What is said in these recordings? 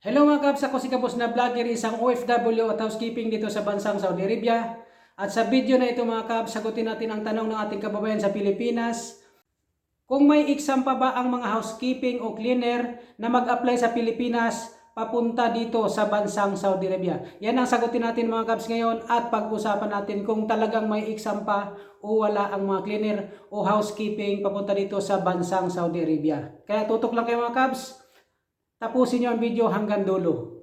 Hello mga kabs, ako si Kabos na vlogger, isang OFW at housekeeping dito sa bansang Saudi Arabia. At sa video na ito mga kabs, sagutin natin ang tanong ng ating kababayan sa Pilipinas. Kung may exam pa ba ang mga housekeeping o cleaner na mag-apply sa Pilipinas papunta dito sa bansang Saudi Arabia? Yan ang sagutin natin mga kabs ngayon at pag-usapan natin kung talagang may exam pa o wala ang mga cleaner o housekeeping papunta dito sa bansang Saudi Arabia. Kaya tutok lang kayo mga kabs, tapusin nyo ang video hanggang dulo.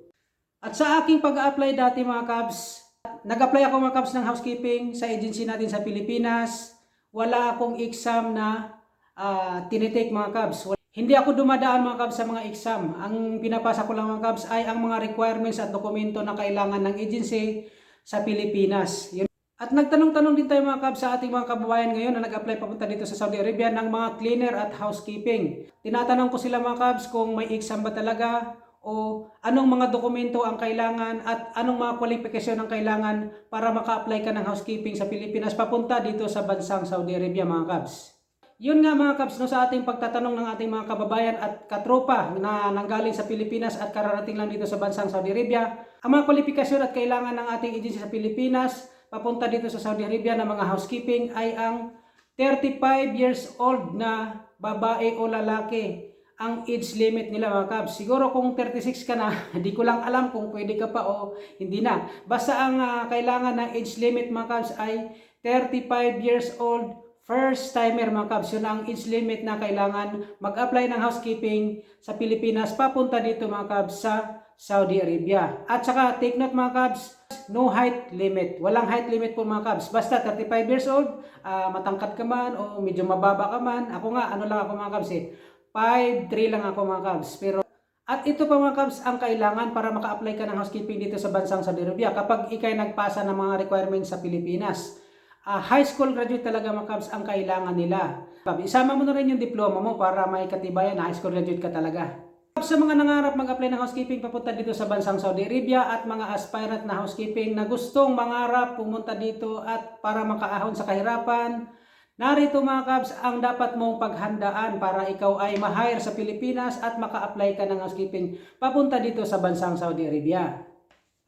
At sa aking pag-apply dati mga kabs, nag-apply ako mga kabs ng housekeeping sa agency natin sa Pilipinas. Wala akong exam na ah, tinitake mga. Wal- Hindi ako dumadaan mga kabs sa mga exam. Ang pinapasa ko lang mga kabs ay ang mga requirements at dokumento na kailangan ng agency sa Pilipinas. Yun. At nagtanong-tanong din tayo mga kabs sa ating mga kababayan ngayon na nag-apply papunta dito sa Saudi Arabia ng mga cleaner at housekeeping. Tinatanong ko sila mga kabs kung may exam ba talaga o anong mga dokumento ang kailangan at anong mga kwalifikasyon ang kailangan para maka-apply ka ng housekeeping sa Pilipinas papunta dito sa bansang Saudi Arabia mga kabs. Yun nga mga kabs no, sa ating pagtatanong ng ating mga kababayan at katropa na nanggaling sa Pilipinas at kararating lang dito sa bansang Saudi Arabia, ang mga kwalifikasyon at kailangan ng ating agency sa Pilipinas papunta dito sa Saudi Arabia ng mga housekeeping ay ang 35 years old na babae o lalaki ang age limit nila mga kabs. Siguro kung 36 ka na, hindi ko lang alam kung pwede ka pa o hindi na. Basta ang ah, kailangan ng age limit mga kabs ay 35 years old first timer mga kabs. Yun ang age limit na kailangan mag-apply ng housekeeping sa Pilipinas papunta dito mga kabs sa Saudi Arabia. At saka take note mga kabs, no height limit. Walang height limit po mga kabs. Basta 35 years old, ah, matangkad ka man o medyo mababa ka man. Ako nga, ano lang ako mga kabs eh. 5'3 lang ako mga kabs. Pero at ito pa mga kabs ang kailangan para maka-apply ka ng housekeeping dito sa bansang Saudi Arabia kapag ikay nagpasa ng mga requirements sa Pilipinas. Ah, high school graduate talaga mga kabs ang kailangan nila. Isama mo na rin yung diploma mo para may katibayan na high school graduate ka talaga. Sa mga nangarap mag-apply ng housekeeping papunta dito sa bansang Saudi Arabia at mga aspirant na housekeeping na gustong mangarap pumunta dito at para makaahon sa kahirapan, Narito mga kabs ang dapat mong paghandaan para ikaw ay ma-hire sa Pilipinas at maka-apply ka ng housekeeping papunta dito sa bansang Saudi Arabia.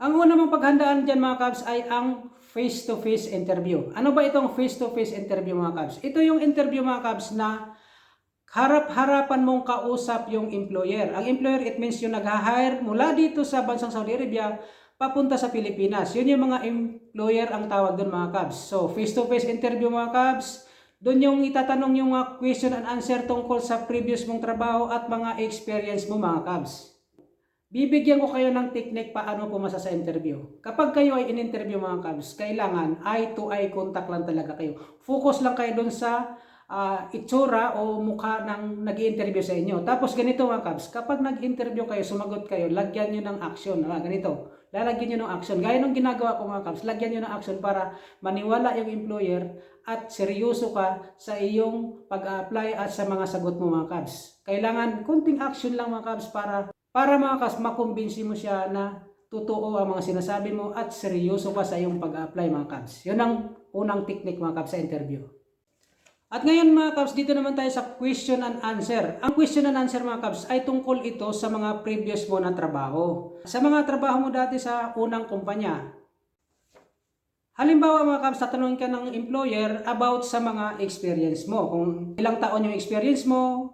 Ang una mong paghandaan dyan mga kabs ay ang face-to-face interview. Ano ba itong face-to-face interview mga kabs? Ito yung interview mga kabs na harap-harapan mong kausap yung employer. Ang employer, it means yung nag-hire mula dito sa bansang Saudi Arabia papunta sa Pilipinas. Yun yung mga employer ang tawag doon mga kabs. So, face-to-face interview mga kabs, doon yung itatanong yung mga question and answer tungkol sa previous mong trabaho at mga experience mo mga kabs. Bibigyan ko kayo ng technique paano pumasa sa interview. Kapag kayo ay in-interview mga kabs, kailangan eye-to-eye contact lang talaga kayo. Focus lang kayo doon sa ah, itsura o mukha ng nag interview sa inyo. Tapos ganito mga kabs, kapag nag-interview kayo, sumagot kayo, lagyan nyo ng action. Ah, ganito, lalagyan nyo ng action. Gaya nung ginagawa ko mga kabs, lagyan nyo ng action para maniwala yung employer at seryoso ka sa iyong pag-apply at sa mga sagot mo mga kabs. Kailangan kunting action lang mga kabs para para mga kabs makumbinsi mo siya na totoo ang mga sinasabi mo at seryoso ka sa iyong pag-apply mga kabs. Yun ang unang technique mga kabs sa interview. At ngayon mga kabs, dito naman tayo sa question and answer. Ang question and answer mga kabs ay tungkol ito sa mga previous mo na trabaho. Sa mga trabaho mo dati sa unang kumpanya. Halimbawa mga kabs, tatanungin ka ng employer about sa mga experience mo. Kung ilang taon yung experience mo.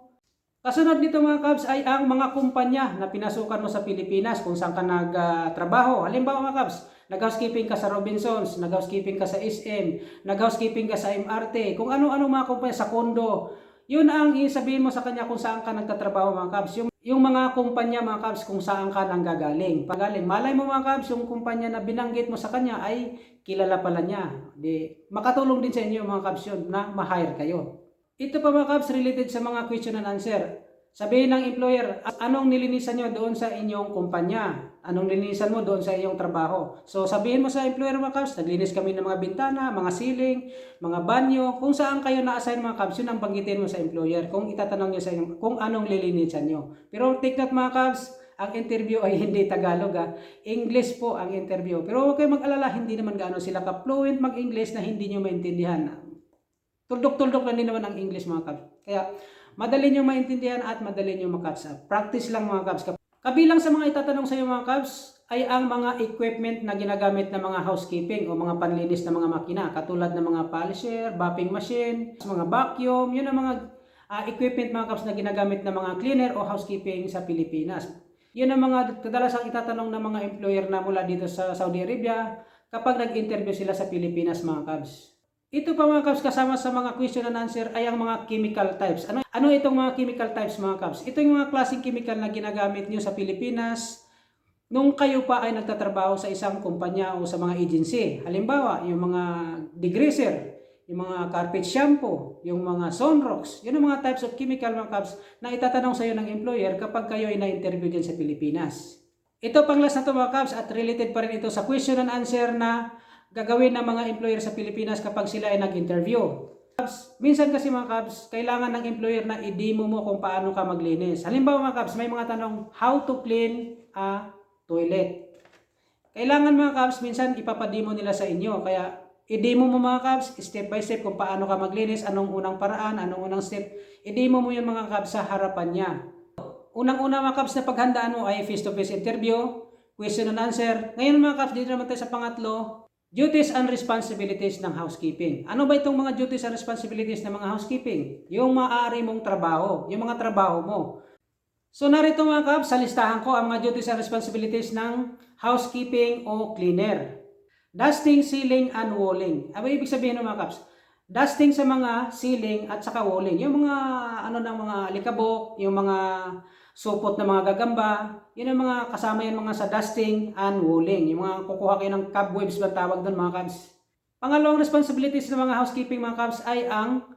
Kasunod nito mga kabs ay ang mga kumpanya na pinasukan mo sa Pilipinas kung saan ka nagtrabaho. Halimbawa mga kabs, nag-housekeeping ka sa Robinsons, nag-housekeeping ka sa SM, nag-housekeeping ka sa MRT, kung ano-ano mga kumpanya sa kondo. Yun ang isabihin mo sa kanya kung saan ka nagtatrabaho mga kabs. Yung, yung mga kumpanya mga kabs kung saan ka nanggagaling. Pagaling, malay mo mga kabs, yung kumpanya na binanggit mo sa kanya ay kilala pala niya. Di, makatulong din sa inyo mga kabs yun na ma-hire kayo. Ito pa mga kabs related sa mga question and answer. Sabihin ng employer, anong nilinisan nyo doon sa inyong kumpanya? Anong nilinisan mo doon sa iyong trabaho? So sabihin mo sa employer mga kabs, naglinis kami ng mga bintana, mga ceiling, mga banyo, kung saan kayo na-assign mga kabs, yun ang banggitin mo sa employer kung itatanong nyo sa inyo kung anong lilinisan nyo. Pero take note mga kabs, ang interview ay hindi Tagalog ah. English po ang interview. Pero huwag kayong mag-alala, hindi naman gaano sila ka-fluent mag-English na hindi nyo maintindihan. Tuldok-tuldok lang din naman ang English mga kabs. Kaya madali nyo maintindihan at madali nyo makatch up. Practice lang mga kabs. Kabilang sa mga itatanong sa iyo mga Cubs ay ang mga equipment na ginagamit ng mga housekeeping o mga panlinis ng mga makina katulad ng mga polisher, buffing machine, mga vacuum, yun ang mga ah, equipment mga Cubs na ginagamit ng mga cleaner o housekeeping sa Pilipinas. Yun ang mga kadalasang itatanong ng mga employer na mula dito sa Saudi Arabia kapag nag-interview sila sa Pilipinas mga Cubs. Ito pa mga Cubs kasama sa mga question and answer ay ang mga chemical types. Ano, ano itong mga chemical types mga Cubs? Ito yung mga klaseng chemical na ginagamit nyo sa Pilipinas nung kayo pa ay nagtatrabaho sa isang kumpanya o sa mga agency. Halimbawa, yung mga degreaser, yung mga carpet shampoo, yung mga sunrocks, yun ang mga types of chemical mga Cubs na itatanong sa iyo ng employer kapag kayo ay na-interview dyan sa Pilipinas. Ito pang last na to mga Cubs at related pa rin ito sa question and answer na gagawin ng mga employer sa Pilipinas kapag sila ay nag-interview. Cubs, minsan kasi mga Cubs, kailangan ng employer na i-demo mo kung paano ka maglinis. Halimbawa mga Cubs, may mga tanong, how to clean a toilet. Kailangan mga Cubs, minsan ipapademo nila sa inyo. Kaya i-demo mo mga Cubs, step by step kung paano ka maglinis, anong unang paraan, anong unang step. I-demo mo yung mga Cubs sa harapan niya. Unang-una mga Cubs na paghandaan mo ay face-to-face interview, question and answer. Ngayon mga Cubs, dito naman tayo sa pangatlo, duties and responsibilities ng housekeeping. Ano ba itong mga duties and responsibilities ng mga housekeeping? Yung maaari mong trabaho, yung mga trabaho mo. So narito mga Cubs, sa listahan ko ang mga duties and responsibilities ng housekeeping o cleaner. Dusting, sealing, and walling. Ano ibig sabihin ng mga Cubs? Dusting sa mga ceiling at saka walling. Yung mga ano ng mga likabok, yung mga supot na mga gagamba, yun ang mga kasama yan mga sa dusting and walling. Yung mga kukuha kayo ng cobwebs ba tawag doon mga Cubs. Pangalawang responsibilities ng mga housekeeping mga Cubs ay ang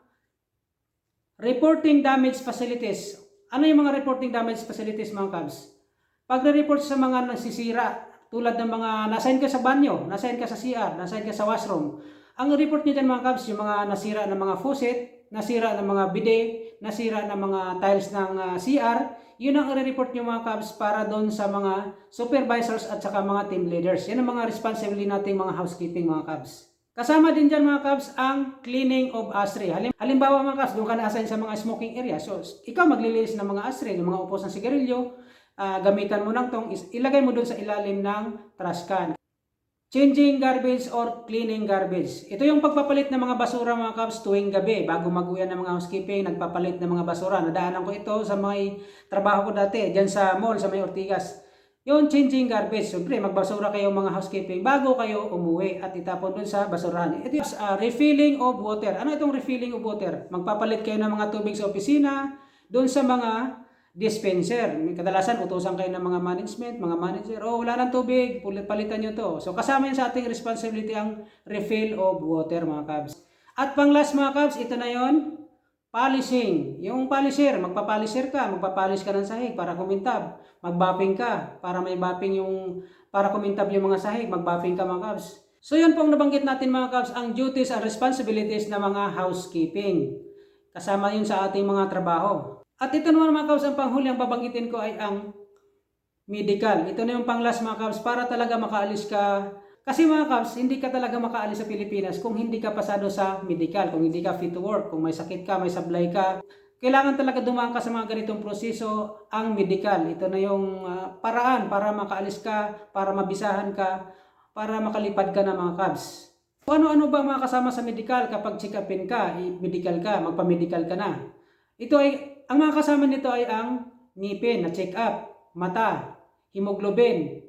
reporting damage facilities. Ano yung mga reporting damage facilities mga Cubs? Pag report sa mga nasisira, tulad ng mga nasign ka sa banyo, nasign ka sa CR, nasign ka sa washroom, ang report niyo dyan mga Cubs, yung mga nasira ng mga faucet, nasira ng mga bidet, nasira ng mga tiles ng ah, CR, yun ang i-report niyo mga Cubs para doon sa mga supervisors at saka mga team leaders. Yan ang mga responsibility nating mga housekeeping mga Cubs. Kasama din dyan mga Cubs ang cleaning of ashtray. Halim, halimbawa mga Cubs, doon ka na-assign sa mga smoking area. So, ikaw maglilinis ng mga ashtray, ng mga upos ng sigarilyo, ah, gamitan mo ng tong, ilagay mo doon sa ilalim ng trash can. Changing garbage or cleaning garbage. Ito yung pagpapalit ng mga basura mga Cubs tuwing gabi. Bago mag-uwi ng mga housekeeping, nagpapalit ng mga basura. Nadaanan ko ito sa may trabaho ko dati, dyan sa mall, sa may Ortigas. Yung changing garbage. Siyempre, magbasura kayo mga housekeeping bago kayo umuwi at itapon dun sa basurahan. Ito yung uh, refilling of water. Ano itong refilling of water? Magpapalit kayo ng mga tubig sa opisina, dun sa mga dispenser. Kadalasan, utusan kayo ng mga management, mga manager, oh, wala nang tubig, palitan nyo to. So, kasama yan sa ating responsibility ang refill of water, mga Cubs. At pang last, mga Cubs, ito na yon polishing. Yung polisher, magpapolisher ka, magpapolish ka ng sahig para kumintab. Magbapping ka, para may bapping yung, para kumintab yung mga sahig, magbapping ka, mga Cubs. So, yun pong nabanggit natin, mga Cubs, ang duties and responsibilities ng mga housekeeping. Kasama yun sa ating mga trabaho. At ito naman mga Cubs, ang panghuli ang babanggitin ko ay ang medical. Ito na yung pang last mga Cubs para talaga makaalis ka. Kasi mga Cubs, hindi ka talaga makaalis sa Pilipinas kung hindi ka pasado sa medical, kung hindi ka fit to work, kung may sakit ka, may sablay ka. Kailangan talaga dumaan ka sa mga ganitong proseso ang medical. Ito na yung ah, paraan para makaalis ka, para mabisahan ka, para makalipad ka ng mga Cubs. Kung ano-ano ba mga kasama sa medical kapag check upin ka, i-medical ka, magpa-medical ka na. Ito ay ang mga kasama nito ay ang ngipin na check up, mata, hemoglobin,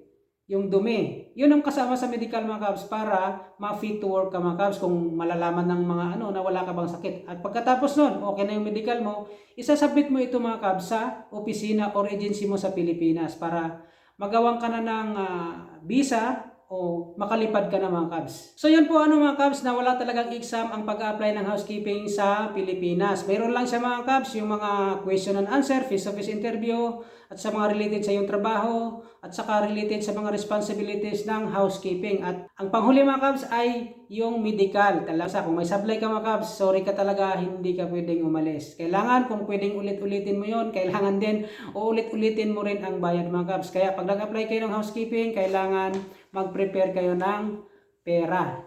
yung dumi. Yun ang kasama sa medical mga Cubs para ma-fit to work ka mga Cubs kung malalaman ng mga ano na wala ka bang sakit. At pagkatapos nun, okay na yung medical mo, isasubmit mo ito mga Cubs sa opisina or agency mo sa Pilipinas para magawan ka na ng ah, visa o makalipad ka na mga Cubs. So yun po ano mga Cubs na wala talagang exam ang pag-apply ng housekeeping sa Pilipinas. Mayroon lang siya mga Cubs yung mga question and answer, face-to-face interview, at sa mga related sa iyong trabaho, at saka related sa mga responsibilities ng housekeeping. At ang panghuli mga Cubs ay yung medical. Talaga kung may sablay ka mga Cubs, sorry ka talaga, hindi ka pwedeng umalis. Kailangan kung pwedeng ulit-ulitin mo yon kailangan din uulit-ulitin mo rin ang bayad mga Cubs. Kaya pag nag-apply kayo ng housekeeping, kailangan mag-prepare kayo ng pera.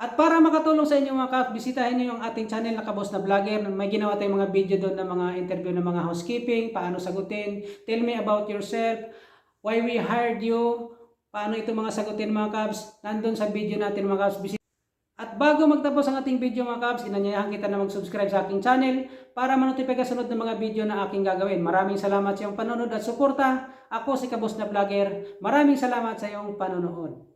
At para makatulong sa inyo mga Kabs, bisitahin niyo yung ating channel na Kabos na Vlogger. May ginawa tayong mga video doon na mga interview ng mga housekeeping, paano sagutin, tell me about yourself, why we hired you, paano ito mga sagutin mga Kabs. Nandun sa video natin mga Kabs. At bago magtapos ang ating video mga Kabs, inanyayahan kita na mag-subscribe sa aking channel para manotify ka sunod ng mga video na aking gagawin. Maraming salamat sa iyong panonood at suporta. Ako si Kabos na Vlogger. Maraming salamat sa iyong panonood.